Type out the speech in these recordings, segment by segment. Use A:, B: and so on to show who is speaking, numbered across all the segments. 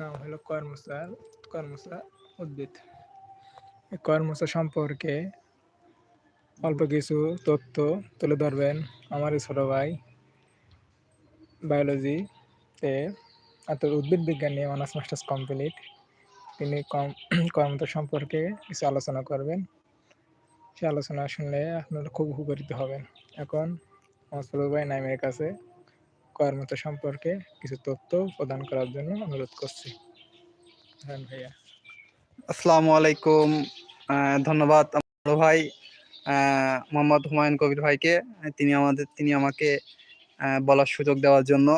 A: নাম হলো কর্মসা কর্মসা উদ্ভিদ। এই কর্মসা সম্পর্কে অল্প কিছু তথ্য তুলে ধরবেন আমার ছোট ভাই। বায়োলজি তে অর্থাৎ উদ্ভিদ বিজ্ঞান নিয়ে অনার্স মাস্টার্স কমপ্লিট তিনি কম কর্মতা সম্পর্কে কিছু আলোচনা করবেন। সে আলোচনা শুনলে আপনারা খুব উপকৃত হবেন। এখন আমার ছোট ভাই নাইমের কাছে কর্মতা সম্পর্কে কিছু তথ্য প্রদান করার জন্য অনুরোধ করছি। হ্যাঁ ভাইয়া।
B: আসসালামু আলাইকুম। ধন্যবাদ আমার বড় ভাই মোহাম্মদ হুমায়ুন কবির ভাইকে। তিনি আমাদের, তিনি আমাকে বলার সুযোগ দেওয়ার জন্য।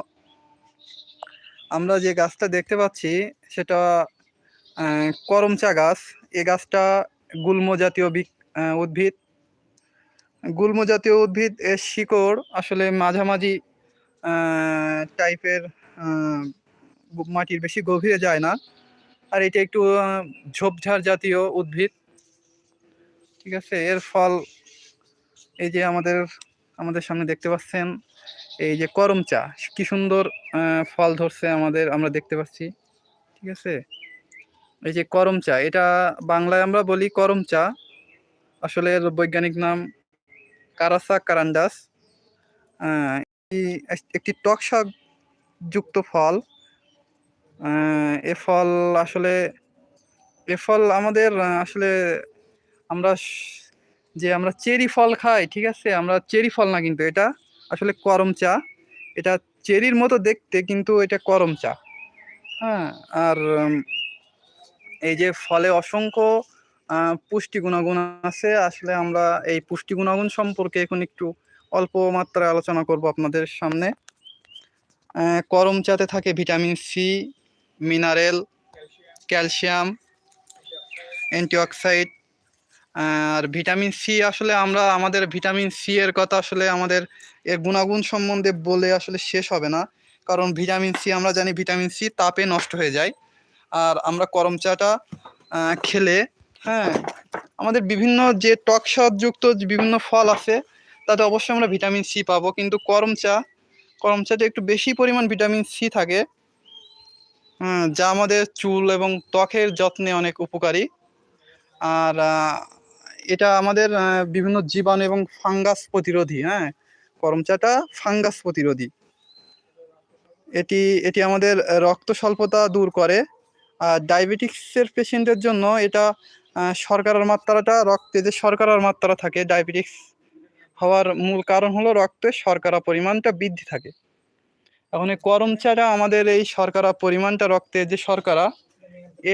B: আমরা যে গাছটা দেখতে পাচ্ছি, সেটা করমচা গাছ। এ গাছটা গুল্ম জাতীয় উদ্ভিদ। গুল্ম জাতীয় উদ্ভিদ এর শিকড় আসলে মাঝামাঝি টাইপের মাটির বেশি গভীরে যায় না। আর এটা একটু ঝোপঝাড় জাতীয় উদ্ভিদ। ঠিক আছে? এর ফল, এই যে আমাদের আমাদের সামনে দেখতে পাচ্ছেন, এই যে করম চা। কি সুন্দর ফল ধরছে আমাদের, আমরা দেখতে পাচ্ছি। ঠিক আছে? এই যে করম চা, এটা বাংলায় আমরা বলি করম চা। আসলে এর বৈজ্ঞানিক নাম কারাসা কারান্ডাস। একটি টক শাক যুক্ত ফল। এ ফল আসলে, এ ফল আমাদের আসলে আমরা যে আমরা চেরি ফল খাই, ঠিক আছে? আমরা চেরি ফল না কিন্তু এটা আসলে করম চা। এটা চেরির মতো দেখতে কিন্তু এটা করম চা। হ্যাঁ আর এই যে ফলে অসংখ্য পুষ্টি গুণাগুণ আছে। আসলে আমরা এই পুষ্টি গুণাগুণ সম্পর্কে এখন একটু অল্প মাত্রায় আলোচনা করব আপনাদের সামনে। আহ, করম চাতে থাকে vitamin C mineral calcium antioxidant আর ভিটামিন সি আসলে আমরা আমাদের ভিটামিন সি এর কথা আসলে আমাদের এর গুণাগুণ সম্বন্ধে বলে আসলে শেষ হবে না। কারণ ভিটামিন সি আমরা জানি ভিটামিন সি তাপে নষ্ট হয়ে যায়। আর আমরা করম চাটা খেলে হ্যাঁ আমাদের বিভিন্ন যে টক স্বাদযুক্ত বিভিন্ন ফল আছে তাতে অবশ্যই আমরা ভিটামিন সি পাবো। কিন্তু করম চা করম চাতে একটু বেশি পরিমাণ ভিটামিন সি থাকে। হুম, যা আমাদের চুল এবং ত্বকের যত্নে অনেক উপকারী। আর এটা আমাদের বিভিন্ন জীবাণু এবং ফাঙ্গাস প্রতিরোধী হ্যাঁ? করম চাটা ফাঙ্গাস প্রতিরোধী। এটি এটি আমাদের রক্ত স্বল্পতা দূর করে। আর ডায়াবেটিক্সের পেশেন্টের জন্য এটা আহ, শর্করার মাত্রাটা রক্তে যে শর্করার মাত্রা থাকে ডায়াবেটিক্স হওয়ার মূল কারণ হলো রক্তে শর্করা পরিমাণটা বৃদ্ধি থাকে। এখন এই করম চাটা আমাদের এই শর্করা পরিমাণটা রক্তে যে শর্করা,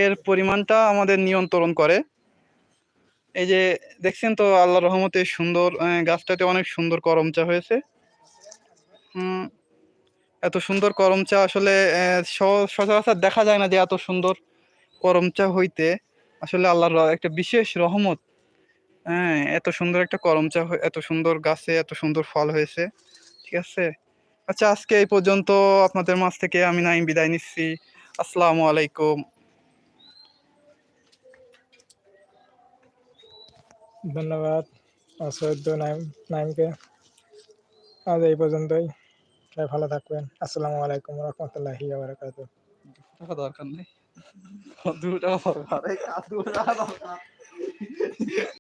B: এর পরিমাণটা আমাদের নিয়ন্ত্রণ করে। এই যে দেখছেন তো আল্লাহ রহমতে সুন্দর গাছটাতে অনেক সুন্দর করম চা হয়েছে। এত সুন্দর করম চা আসলে সচরাচর দেখা যায় না যে এত সুন্দর করম চা হইতে। আসলে আল্লাহর একটা বিশেষ রহমত হ্যাঁ এত সুন্দর একটা করম চা এত সুন্দর গাছে এত সুন্দর ফল হয়েছে ঠিক আছে? আচ্ছা আজকে এই পর্যন্ত আপনাদের মাঝ থেকে আমি নাইম বিদায় নিচ্ছি। আসসালামু আলাইকুম।
A: ধন্যবাদ নাইম নাইমকে আজ এই পর্যন্তই। ভালো থাকবেন। আসসালামু আলাইকুম রহমতুল্লাহি
B: টাকা দরকার নেই। দু টাকা দরকার